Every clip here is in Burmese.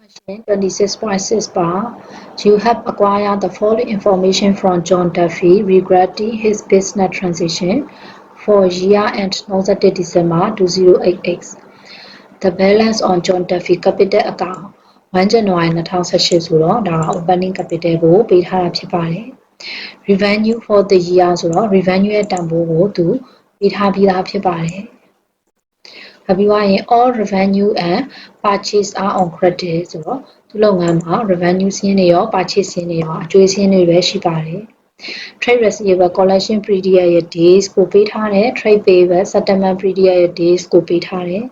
Question 26.6 bar You have acquired the following information from John Duffy regarding his business transition for year end 31 December 2088. The balance on John Duffy capital account 1 January 2018ဆိုတော့ဒါက opening capital ကိုပေးထားတာဖြစ်ပါတယ်။ revenue for the year ဆိုတော့ revenue ရဲ့တန်ဖိုးကိုသူပေးထားပြီးသားဖြစ်ပါတယ်။ နောက်ပြီးသွားရင် all revenue and purchase are on credit ဆိုတော့သူလုပ်ငန်းမှာ revenue စင်းတွေရော purchase စင်းတွေရောအကျွေးစင်းတွေပဲရှိပါတယ် trade receivable collection period ရဲ့ days ကိုပေးထားတယ် trade payable settlement period ရဲ့ days ကိုပေးထားတယ်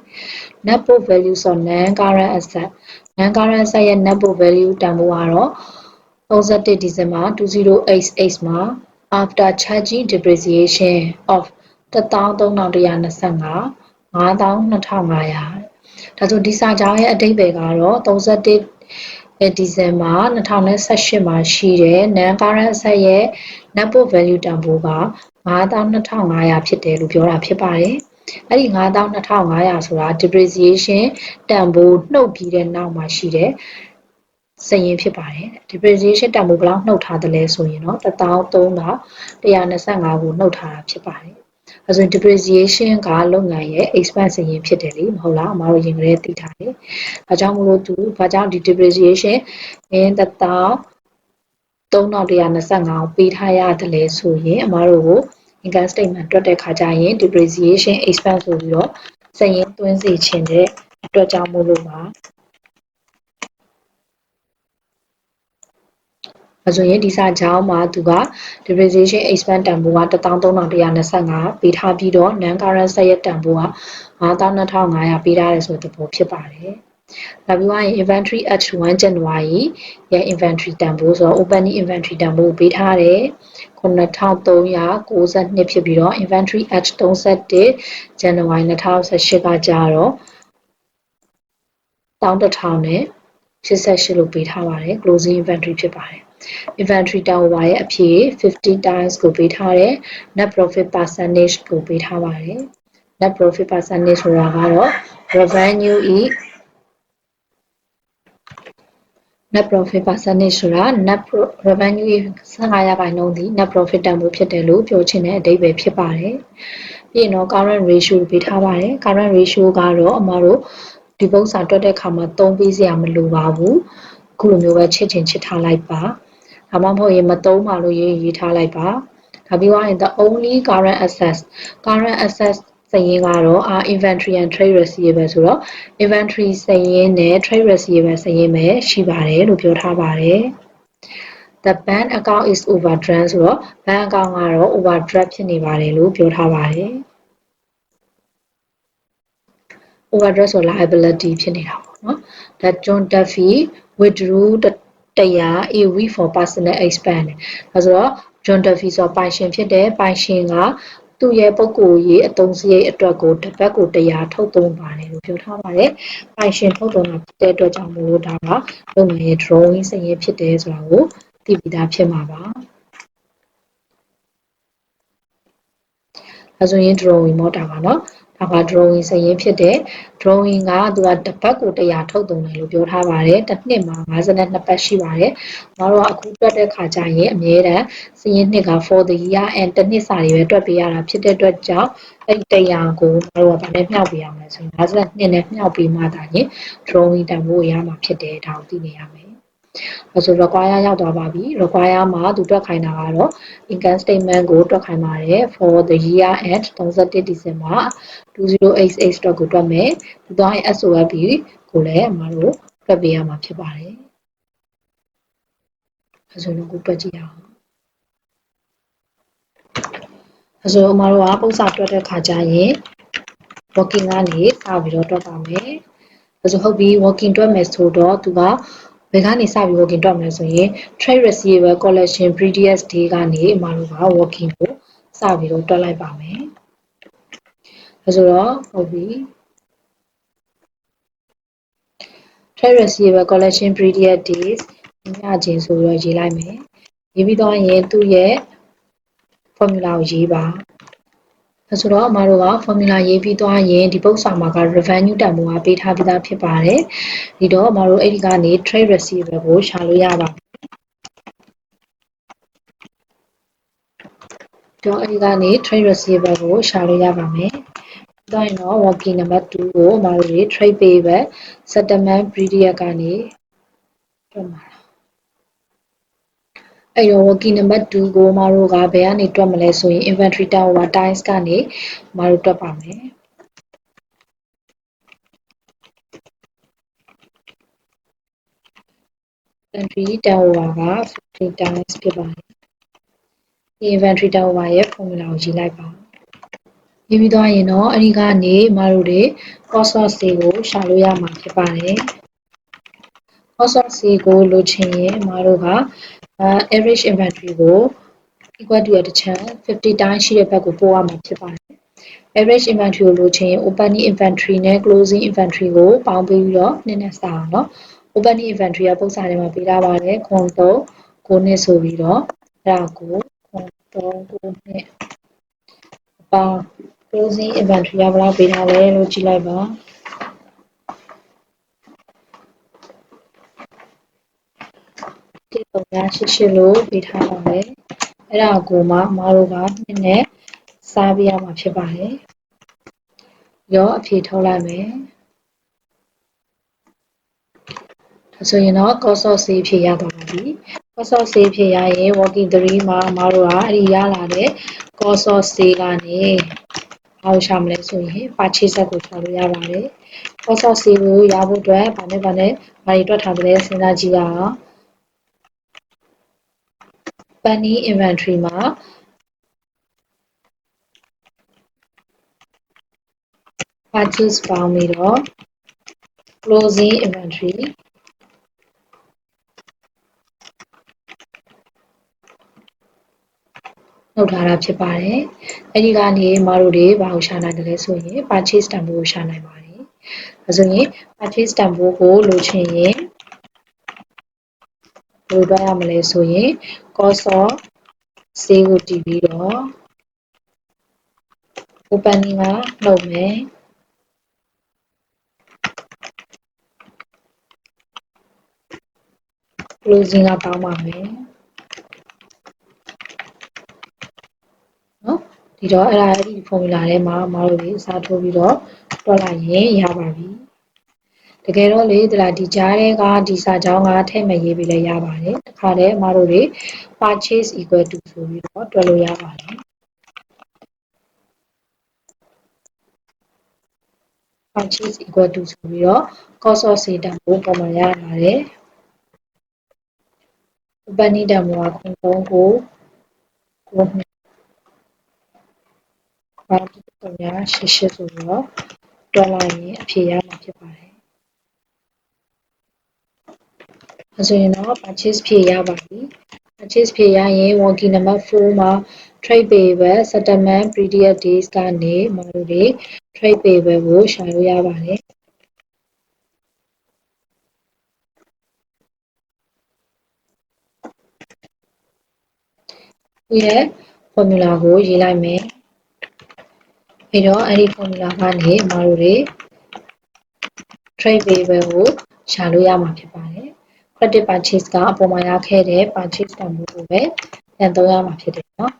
net book value ဆိုတော့ non current asset non current asset ရဲ့ net book value တန်ဖိုးကတော့31 December 2088မှာ after charging depreciation of 13125 52,500ဒါဆိုဒီစာကြောင်းရဲ့အတိတ်ပဲကတော့31ဒီဇင်ဘာ2018မှာရှိတဲ့ non current asset ရဲ့ net book value တန်ဖိုးက52,500ဖြစ်တယ်လို့ပြောတာဖြစ်ပါတယ်။အဲ့ဒီ52,500ဆိုတာ depreciation တန်ဖိုးနှုတ်ပြီးတဲ့နောက်မှာရှိတဲ့စရင်ဖြစ်ပါတယ်။ depreciation တန်ဖိုးဘယ်လောက်နှုတ်ထားသလဲဆိုရင်တော့13,125ကိုနှုတ်ထားတာဖြစ်ပါတယ်။ အဲဆိုရင် depreciation ကလုပ်ငန်းရဲ့ expense စရင်ဖြစ်တယ်လေမဟုတ်လားအမတို့ရင်ကလေးသိထားတယ်။ဒါကြောင့်မလို့သူဘာကြောင့်ဒီ depreciation အင်းတသော3125ကိုပေးထားရတယ်လဲဆိုရင်အမတို့ကို income statement တွက်တဲ့ခါကျရင် depreciation expense ဆိုပြီးတော့စရင်သွင်းစေချင်တဲ့အတွက်ကြောင့်မို့လို့ပါ ဆိုရင်ဒီစာကြောင်းမှာသူက depreciation expense တန်ဖိုးက13125ပေးထားပြီးတော့ non current asset ရဲ့တန်ဖိုးက92,500ပေးထားတယ်ဆိုတဲ့သဘောဖြစ်ပါတယ်။နောက်ပြီးရင် inventory at 1 January ရဲ့ inventory တန်ဖိုးဆိုတော့ opening inventory တန်ဖိုးပေးထားတယ်9392ဖြစ်ပြီးတော့ inventory at 31 January 2018ကကြတော့11000နဲ့88လို့ပေးထားပါတယ် closing inventory ဖြစ်ပါတယ် inventory turnover ရဲ့အဖြေ50 times ကိုပေးထားတယ် net profit percentage ကိုပေးထားပါတယ် net profit percentage ဆိုတာကတော့ revenue e net profit percentage ဆိုတာ net revenue 15ရာခိုင်နှုန်းသည် net profit တန်ဖိုးဖြစ်တယ်လို့ပြောချင်တဲ့အဓိပ္ပာယ်ဖြစ်ပါတယ်။ပြီးရင်တော့ current ratio ပေးထားပါတယ်။ current ratio ကတော့အမတို့ဒီပုံစံတွက်တဲ့အခါမှာသုံးပေးစရာမလိုပါဘူး။အခုလိုမျိုးပဲချစ်ချင်ချစ်ထားလိုက်ပါ။ ဒါမှမဟုတ်ရင်မသုံးပါလို့ရေးရေးထားလိုက်ပါဒါပြီးသွားရင် the only current assets current assets စာရင်းကတော့ our inventory and trade receivable ဆိုတော့ inventory စာရင်းနဲ့ trade receivable စာရင်းပဲရှိပါတယ်လို့ပြောထားပါတယ် the bank account is overdraft ဆိုတော့ bank account ကတော့ overdraft ဖြစ်နေပါတယ်လို့ပြောထားပါတယ် overdraft ဆို liability ဖြစ်နေတာပေါ့နော် that John Duffy withdrew the 100 AV for personal expand ဒါဆိုတော့ John Duffy ဆိုပိုင်ရှင်ဖြစ်တဲ့ပိုင်ရှင်ကသူ့ရဲ့ပုံကိုယ်ရေးအသုံးစရိတ်အတွက်ကိုတစ်ပတ်ကိုတရားထုတ်သုံးပါတယ်လို့ပြောထားပါတယ်။ပိုင်ရှင်ထုတ်သုံးတာဖြစ်တဲ့အတွက်ကြောင့်မို့လို့ဒါကလုပ်ငန်းရဲ့ drawing စရင်ဖြစ်တယ်ဆိုတာကိုသိပြီးသားဖြစ်မှာပါ။အဲဆိုရင် drawing မော်တာပါနော်။ ဒါက drawing စရင်ဖြစ်တဲ့ drawing ကသူကတစ်ပတ်ကို100ထုတ်သုံးတယ်လို့ပြောထားပါတယ်တစ်နှစ်မှာ52ပတ်ရှိပါတယ်မတော်အခုတွက်တဲ့ခါကျရင်အမြဲတမ်းစရင်နှစ်က for the year and တစ်နှစ်စာတွေပဲတွက်ပေးရတာဖြစ်တဲ့အတွက်ကြောင့်အဲ့100ကိုမတော်ကဗာနဲ့မြောက်ပေးရမယ်ဆိုရင်52နဲ့မြောက်ပေးမှသာရင် drawing တန်ဖိုးရမှာဖြစ်တယ်ဒါကိုသိနေရမယ်အဲ ဆို require ရောက်သွားပါပြီ require မှာသူတွက်ခိုင်းတာကတော့ income statement ကိုတွက်ခိုင်းပါတယ် for the year end 31 December 2088အတွက်ကိုတွက်မယ်ဒီတော့ SOFB ကိုလည်းအမတို့တွက်ပေးရမှာဖြစ်ပါတယ်အဲဆိုတော့ကိုတွက်ကြည့်အောင်အဲဆိုအမတို့ကပုံစံတွက်တဲ့ခါကျရင် working ကနေစပြီးတော့တွက်ပါမယ်အဲဆိုဟုတ်ပြီ working တွက်မယ်ဆိုတော့သူက ဘယ်ကနေစပြီး working တွက်မလဲဆိုရင် trade receivable collection previous day ကနေအမှတို့က working ကိုစပြီးတော့တွက်လိုက်ပါမယ်အဲဆိုတော့ဟုတ်ပြီ trade receivable collection previous days ညချင်းဆိုတော့ရေးလိုက်မယ်ရေးပြီးတော့ရင်သူ့ရဲ့ formula ကိုရေးပါ ဒါဆိုတော့အမတို့က formula ရေးပြီးသွားရင်ဒီပုဒ်စာမှာက revenue တန်ဖိုးကပေးထားပြီးသားဖြစ်ပါတယ်ဒီတော့အမတို့အဲ့ဒီကနေ trade receiver ကိုရှာလို့ရပါမယ်တော့အဲ့ဒီကနေ trade receiver ကိုရှာလို့ရပါမယ်။ဒါရင်တော့ working number 2ကိုအမတို့တွေ trade payable settlement period ကနေတွက်မှာလား။ အဲ့တော့ working number 2ကိုအမတို့ကဘယ်ကနေတွက်မလဲဆိုရင် inventory turnover times ကနေအမတို့တွက်ပါမယ်။ inventory turnover က50 times ဖြစ်ပါတယ်ဒီ inventory turnover ရဲ့ formula ကိုရေးလိုက်ပါရေးပြီးသွားရင်တော့အဲ့ဒီကနေမတို့တွေ cost of sale ကိုရှာလို့ရမှာဖြစ်ပါတယ် cost of sale ကိုလိုချင်ရင်မတို့က average inventory ကို equal to တစ်ချမ်း50တိုင်းရှိတဲ့ဘက်ကိုပို့ရမှာဖြစ်ပါတယ် average inventory ကိုလိုချင်ရင် opening inventory နဲ့ closing inventory ကိုပေါင်းပြီးတော့နည်းနည်းစာအောင်เนาะ opening inventory ကပုံစံထဲမှာပေးထားပါတယ်ခွန်3 9နှစ်ဆိုပြီးတော့အဲ့ဒါကိုခွန်3 9နှစ်အပေါင်း closing inventory ကဘယ်လောက်ပေးထားလဲလို့ကြည့်လိုက်ပါ ဒီပုံများရှိရှိလို့ပေးထားပါတယ်အဲ့ဒါကိုမှမတို့ကနှစ်နဲ့စားပြရမှာဖြစ်ပါတယ်ရောအဖြေထုတ်လိုက်မယ်ဆိုရင်တော့ cost of sale ဖြေရသွားပါပြီ cost of sale ဖြေရရင် working 3မှာအမတို့ကအဲ့ဒီရလာတဲ့ cost of sale ကနေဘာကိုရှာမလဲဆိုရင် purchase ကိုရှာလို့ရပါတယ် cost of sale ကိုရဖို့အတွက်ဗာနဲ့ဗာနဲ့ဘာတွေတွက်ထားကြလဲစဉ်းစားကြည့်ရအောင် penny inventory မှာ purchase ပေါင်းပြီးတော့ closing inventory လုပ်ထားတာဖြစ်ပါတယ်။အဲဒီကနေမတို့တွေဘာကိုရှာနိုင်တယ်လဲဆိုရင် purchase တန်ဖိုးကိုရှာနိုင်ပါတယ်။ဒါဆိုရင် purchase တန်ဖိုးကိုလိုချင်ရင် ဘယ်လိုတွက်ရမလဲဆိုရင် cost of sale ကိုတည်ပြီးတော့ opening မှာလုပ်မယ်။ closing ကပေါင်းပါမယ်။ဒီတော့အဲ့ဒါအဲ့ဒီ formula ထဲမှာမတို့တွေအစားထိုးပြီးတော့တွက်လိုက်ရင်ရပါပြီ တကယ်တော့လေဒီလားဒီကြားထဲကဒီစာကြောင်းကထည့်မရေးပြီးလဲရပါတယ်တခါတည်းမတို့တွေ purchase equal to ဆိုပြီးတော့တွက်လို့ရပါတယ် purchase equal to ဆိုပြီးတော့ cost of sale တန်ဖိုးပုံမှန်ရပါတယ် opening တန်ဖိုးက3ကိုကိုဘာဖြစ်ပုံများရှစ်ရှစ်ဆိုတော့တွက်လိုက်ရင်အဖြေရမှာဖြစ်ပါတယ် အဲဆိုရင်တော့ purchase ဖြေရပါပြီ purchase ဖြေရရင် working number 4မှာ trade payable settlement previous days ကနေမတို့တွေ trade payable ကိုရှာလို့ရပါတယ်ဒီရဲ့ formula ကိုရေးလိုက်မယ်ပြီးတော့အဲ့ဒီ formula ကနေအမတို့တွေ trade payable ကိုရှာလို့ရမှာဖြစ်ပါတယ် credit purchase ကအပေါ်မှာရခဲ့တဲ့ purchase တန်ဖိုးကိုပဲပြန်သုံးရမှာဖြစ်တယ်နော်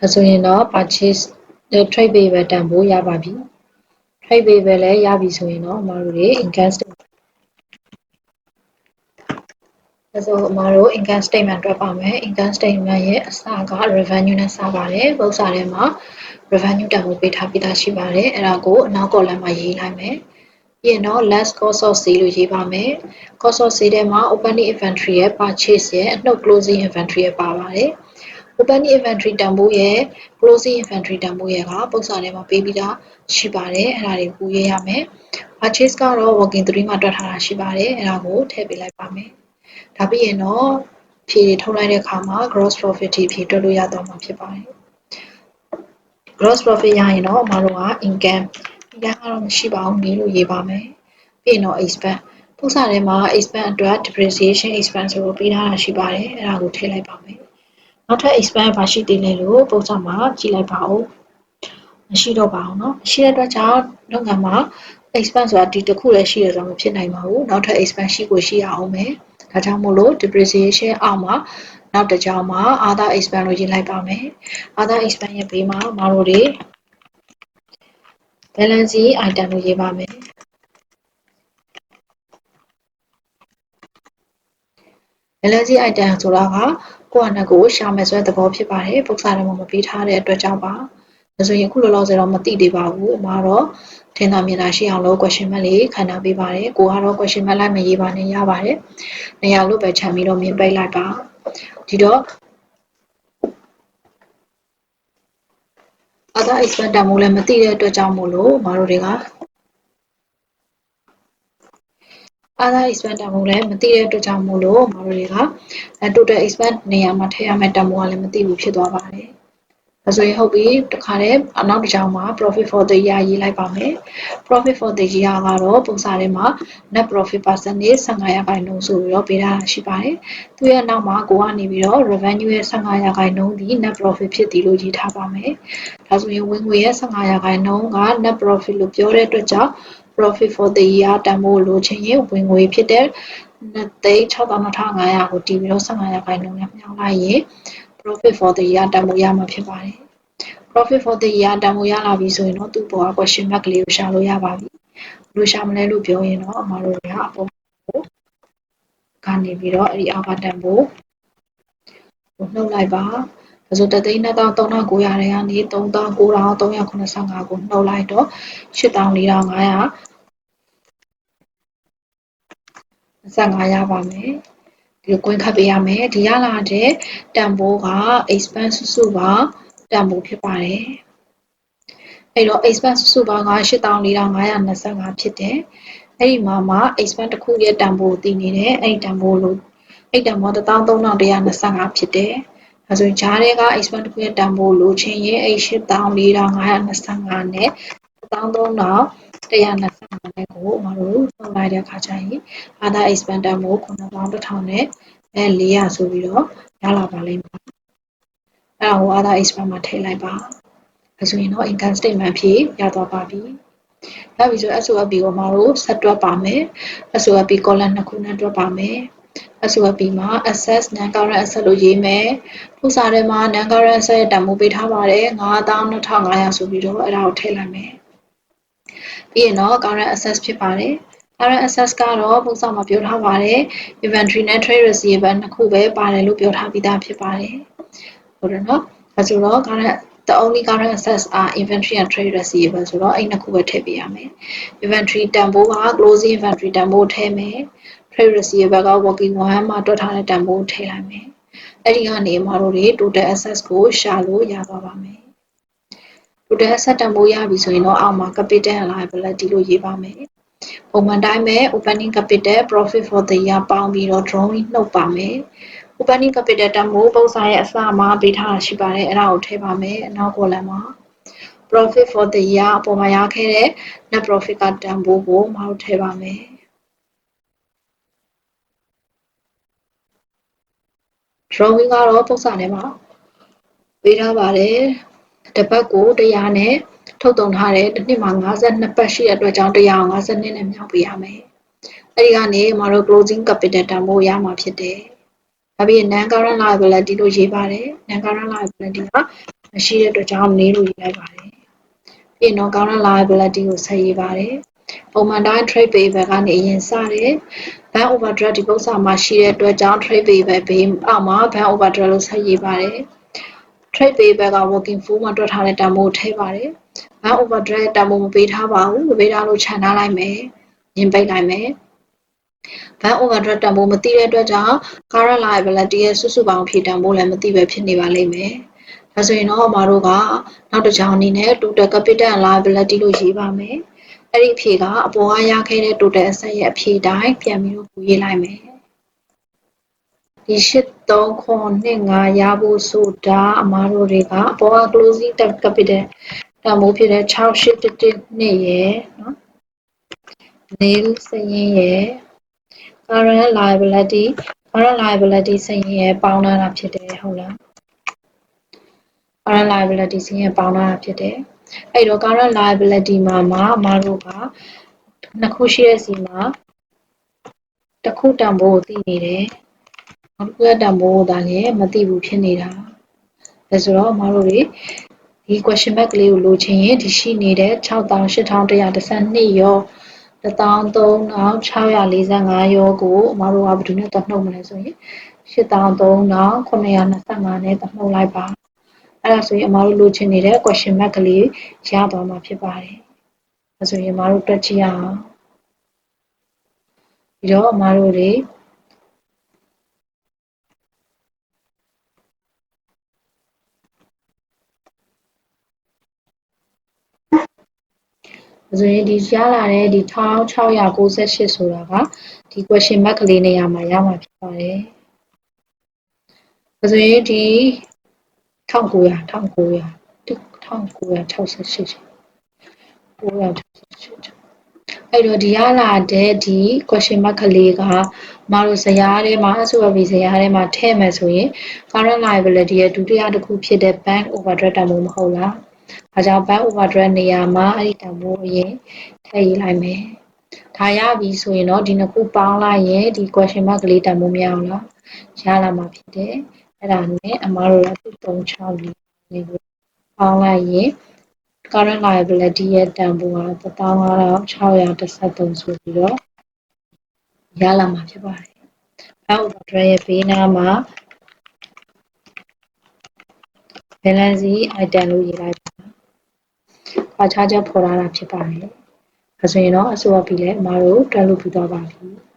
အဲဆိုရင်တော့ purchase trade payable တန်ဖိုးရပါပြီ trade payable လည်းရပြီဆိုရင်တော့အမတို့တွေ income statement ဒါဆိုအမတို့ income statement တွက်ပါမယ် income statement ရဲ့အစက revenue နဲ့စပါတယ်ပု္ပ္ပစာထဲမှာ revenue တန်ဖိုးပေးထားပြီးသားရှိပါတယ်အဲ့ဒါကိုအနောက် column မှာရေးလိုက်မယ်ပြီးရင်တော့ less cost of sale လို့ရေးပါမယ် cost of sale ထဲမှာ opening inventory ရဲ့ purchase ရဲ့အနှုတ် closing inventory ရဲ့ပါပါတယ် opening inventory တန်ဖိုးရဲ့ closing inventory တန်ဖိုးရဲ့ကပုံစံထဲမှာပေးပြီးသားရှိပါတယ်အဲ့ဒါတွေကိုရေးရမယ် purchase ကတော့ working 3မှာတွက်ထားတာရှိပါတယ်အဲ့ဒါကိုထည့်ပေးလိုက်ပါမယ် ဒါပြီးရင်တော့ဖြေတွေထုတ်လိုက်တဲ့အခါမှာ gross profit တွေဖြေတွက်လို့ရတော့မှာဖြစ်ပါတယ် gross profit ရရင်တော့အမတို့က income income ကတော့မရှိပါဘူးနေလို့ရေးပါမယ် ပြီးရင်တော့ expense ပု္ပ္ပစာထဲမှာ expense အတွက် depreciation expense ကိုပေးထားတာရှိပါတယ်အဲ့ဒါကိုထည့်လိုက်ပါမယ်နောက်ထပ် expense ဘာရှိသေးလဲလို့ပု္ပ္ပစာမှာကြည့်လိုက်ပါဦးမရှိတော့ပါဘူးเนาะရှိတဲ့အတွက်ကြောင့်လုပ်ငန်းမှာ expense ဆိုတာဒီတစ်ခုလည်းရှိရဆိုတော့မဖြစ်နိုင်ပါဘူးနောက်ထပ် expense ရှိကိုရှိရအောင်မယ် ဒါကြောင့်မို့လို့ depreciation အောက်မှာနောက်တစ်ကြောင်းမှာ other expense လို့ရေးလိုက်ပါမယ် other expense ရဲ့ဘေးမှာမတို့တွေ balance item လို့ရေးပါမယ် balance item ဆိုတာကကိုယ့်အနက်ကိုရှာမယ်ဆိုတဲ့သဘောဖြစ်ပါတယ်ပု္ပ္ပစာထဲမှာမပေးထားတဲ့အတွက်ကြောင့်ပါဒါဆိုရင်အခုလောလောဆယ်တော့မသိသေးပါဘူးအမှားတော့ ထင်သာမြင်သာရှိအောင်လို့ question mark လေးခဏပေးပါတယ်ကိုကတော့ question mark လိုက်မရေးပါနဲ့ရပါတယ်နေရာလို့ပဲခြံပြီးတော့မြင်ပိတ်လိုက်ပါဒီတော့ other expense တမိုးလည်းမသိတဲ့အတွက်ကြောင့်မို့လို့မတို့တွေက other expense တမိုးလည်းမသိတဲ့အတွက်ကြောင့်မို့လို့မတို့တွေက total expense နေရာမှာထည့်ရမယ့်တမိုးကလည်းမသိဘူးဖြစ်သွားပါတယ် ဒါဆိုရင်ဟုတ်ပြီတခါတည်းအနောက်တစ်ကြောင်းမှာ profit for the year ရေးလိုက်ပါမယ် profit for the year ကတော့ပုံစံထဲမှာ net profit percentage 15ရာခိုင်နှုန်းဆိုပြီးတော့ပေးထားတာရှိပါတယ်သူရဲ့နောက်မှာကိုကနေပြီးတော့ revenue ရဲ့15ရာခိုင်နှုန်းဒီ net profit ဖြစ်သည်လို့ရေးထားပါမယ်ဒါဆိုရင်ဝင်ငွေရဲ့15ရာခိုင်နှုန်းက net profit လို့ပြောတဲ့အတွက်ကြောင့် profit for the year တန်ဖိုးလိုချင်ရင်ဝင်ငွေဖြစ်တဲ့2,6500ကိုတီးပြီးတော့15ရာခိုင်နှုန်းနဲ့မြောင်းလိုက်ရင် profit for the year တန်ဖိုးရမှာဖြစ်ပါတယ် profit for the year တန်ဖိုးရလာပြီဆိုရင်တော့သူ့ပေါ်က question mark ကလေးကိုရှာလို့ရပါပြီဘယ်လိုရှာမလဲလို့ပြောရင်တော့အမတို့တွေကအပေါ်ကိုကနေပြီးတော့အဲ့ဒီအောက်ကတန်ဖိုးကိုနှုတ်လိုက်ပါဒါဆိုတသိန်း23,900တွေကနေ39,385ကိုနှုတ်လိုက်တော့84,500 25ရပါမယ် ဒီကွင်းခတ်ပေးရမယ်ဒီရလာတဲ့တန်ဖိုးက expense စုစုပေါင်းတန်ဖိုးဖြစ်ပါတယ်အဲ့တော့ expense စုစုပေါင်းက84,525ဖြစ်တယ်အဲ့ဒီမှာမှ expense တစ်ခုရဲ့တန်ဖိုးကိုသိနေတယ်အဲ့ဒီတန်ဖိုးလို့အဲ့တန်ဖိုး13,125ဖြစ်တယ်အဲဆိုရင်ဂျားတွေက expense တစ်ခုရဲ့တန်ဖိုးလို့ချင်းရင်အဲ့84,525နဲ့13,000 125နဲ့ကိုအမတို့ထုတ်လိုက်တဲ့အခါကျရင်ဘာသာ expander မို့9000နဲ့အဲ400ဆိုပြီးတော့ရလာပါလိမ့်မယ်။အဲဒါကို other expense မှာထည့်လိုက်ပါ။အဲဆိုရင်တော့ income statement ဖြစ်ရသွားပါပြီ။နောက်ပြီးဆို SOP ကိုအမတို့ဆက်တွက်ပါမယ်။ SOP column နှစ်ခုနဲ့တွက်ပါမယ်။ SOP မှာ assess non current asset လို့ရေးမယ်။ဥစားထဲမှာ non current asset ရဲ့တန်ဖိုးပေးထားပါတယ်92,500ဆိုပြီးတော့အဲ့ဒါကိုထည့်လိုက်မယ်။ ပြီးရင်တော့ current access ဖြစ်ပါတယ် current access ကတော့ပုံစံမှာပြောထားပါတယ် inventory နဲ့ trade receivable နှစ်ခုပဲပါတယ်လို့ပြောထားပြီးသားဖြစ်ပါတယ်ဟုတ်တယ်နော်အဲဆိုတော့ current the only current assets are inventory and trade receivable ဆိုတော့အဲ့နှစ်ခုပဲထည့်ပေးရမယ် inventory တန်ဖိုးက closing inventory တန်ဖိုးထည့်မယ် trade receivable က working one မှာတွက်ထားတဲ့တန်ဖိုးထည့်လိုက်မယ်အဲ့ဒီကနေမှာတို့တွေ total assets ကိုရှာလို့ရသွားပါမယ် total asset တန်ဖိုးရပြီဆိုရင်တော့အောက်မှာ capital and liability လို့ရေးပါမယ်။ပုံမှန်တိုင်းပဲ opening capital profit for the year ပေါင်းပြီးတော့ drawing နှုတ်ပါမယ်။ opening capital တန်ဖိုးပုံစံရဲ့အစမှာပေးထားတာရှိပါတယ်အဲ့ဒါကိုထည့်ပါမယ်အနောက် column မှာ profit for the year အပေါ်မှာရခဲ့တဲ့ net profit ကတန်ဖိုးကိုမဟုတ်ထည့်ပါမယ်။ drawing ကတော့ပုံစံထဲမှာပေးထားပါတယ် တစ်ပတ်ကို100နဲ့ထုတ်သုံးထားတဲ့တစ်နှစ်မှာ52ပတ်ရှိတဲ့အတွက်ကြောင့်152နဲ့မြောက်ပေးရမယ်။အဲဒီကနေမတို့ closing capital တန်ဖိုးရမှာဖြစ်တယ်။ဒါပြီး non current liability လို့ရေးပါတယ်။ non current liability ကမရှိတဲ့အတွက်ကြောင့်နေလို့ရေးလိုက်ပါတယ်။ပြီးတော့ current liability ကိုဆက်ရေးပါတယ်။ပုံမှန်တိုင်း trade payable ကနေအရင်စတယ်။ bank overdraft ဒီပု္ပ္ပစာမှာရှိတဲ့အတွက်ကြောင့် trade payable ဘေးအောက်မှာ bank overdraft လို့ဆက်ရေးပါတယ်။ trade payable က working full မှာတွက်ထားတဲ့တန်ဖိုးထည့်ပါတယ်။ bank overdraft တန်ဖိုးမပေးထားပါဘူး။မပေးထားလို့ခြံထားလိုက်မယ်။ညင်ပိတ်လိုက်မယ်။ bank overdraft တန်ဖိုးမသိတဲ့အတွက်ကြောင့် current liability ရဲ့စုစုပေါင်းဖြည့်တန်ဖိုးလည်းမသိပဲဖြစ်နေပါလိမ့်မယ်။ဒါဆိုရင်တော့အမတို့ကနောက်တစ်ကြောင်းအနေနဲ့ total capital and liability လို့ရေးပါမယ်။အဲ့ဒီအဖြေကအပေါ်ကရခဲ့တဲ့ total asset ရဲ့အဖြေတိုင်းပြန်ပြီးတော့ရေးလိုက်မယ်။ ဒီ83ခွန်နှစ်5ရဖို့ဆိုတာအမားတို့တွေကအပေါ်က closing capital တန်ဖိုးဖြစ်တဲ့6811နှစ်ရယ်နော် nil စရင်ရဲ့ current liability current liability စရင်ရဲ့ပေါင်းထားတာဖြစ်တယ်ဟုတ်လား current liability စရင်ရဲ့ပေါင်းထားတာဖြစ်တယ်အဲ့တော့ current liability မှာမှာအမတို့ကနှစ်ခုရှိတဲ့စီမှာတစ်ခုတန်ဖိုးကိုသိနေတယ် နောက်တစ်ခုရဲ့တန်ဖိုးကိုဒါလည်းမသိဘူးဖြစ်နေတာဒါဆိုတော့အမတို့တွေဒီ question mark ကလေးကိုလိုချင်ရင်ဒီရှိနေတဲ့68112ရော13645ရောကိုအမတို့ကဘယ်သူနဲ့တနှုတ်မလဲဆိုရင်83,925နဲ့တနှုတ်လိုက်ပါအဲ့ဒါဆိုရင်အမတို့လိုချင်နေတဲ့ question mark ကလေးရသွားမှာဖြစ်ပါတယ်အဲဆိုရင်အမတို့တွက်ကြည့်ရအောင်ပြီးတော့အမတို့တွေ ဆိုရင်ဒီရလာတဲ့ဒီ1698ဆိုတာကဒီ question mark ကလေးနေရာမှာရမှာဖြစ်ပါတယ်။ဆိုရင်ဒီ1900 1900 1968 968အဲ့တော့ဒီရလာတဲ့ဒီ question mark ကလေးကမတို့ဇယားထဲမှာအဆိုအဘီဇယားထဲမှာထည့်မယ်ဆိုရင် current liability ရဲ့ဒုတိယတစ်ခုဖြစ်တဲ့ bank overdraft တန်ဖိုးမဟုတ်လား။ ဒါကြောင့် bank overdraft နေရာမှာအဲ့ဒီတန်ဖိုးအရင်ထည့်ရေးလိုက်မယ်။ဒါရပြီဆိုရင်တော့ဒီနှစ်ခုပေါင်းလိုက်ရင်ဒီ question mark ကလေးတန်ဖိုးမရအောင်လား။ရလာမှာဖြစ်တယ်။အဲ့ဒါနဲ့အမားတို့က364လေးကိုပေါင်းလိုက်ရင် current liability ရဲ့တန်ဖိုးက15613ဆိုပြီးတော့ရလာမှာဖြစ်ပါတယ်။ bank overdraft ရဲ့ဘေးနားမှာ balance item လို့ရေးလိုက်ပါ ခွာခြားချက်ဖော်ထားတာဖြစ်ပါတယ်။ဒါဆိုရင်တော့အစိုးရပြီလဲအမတို့တွက်လို့ပြီးသွားပါပြီ။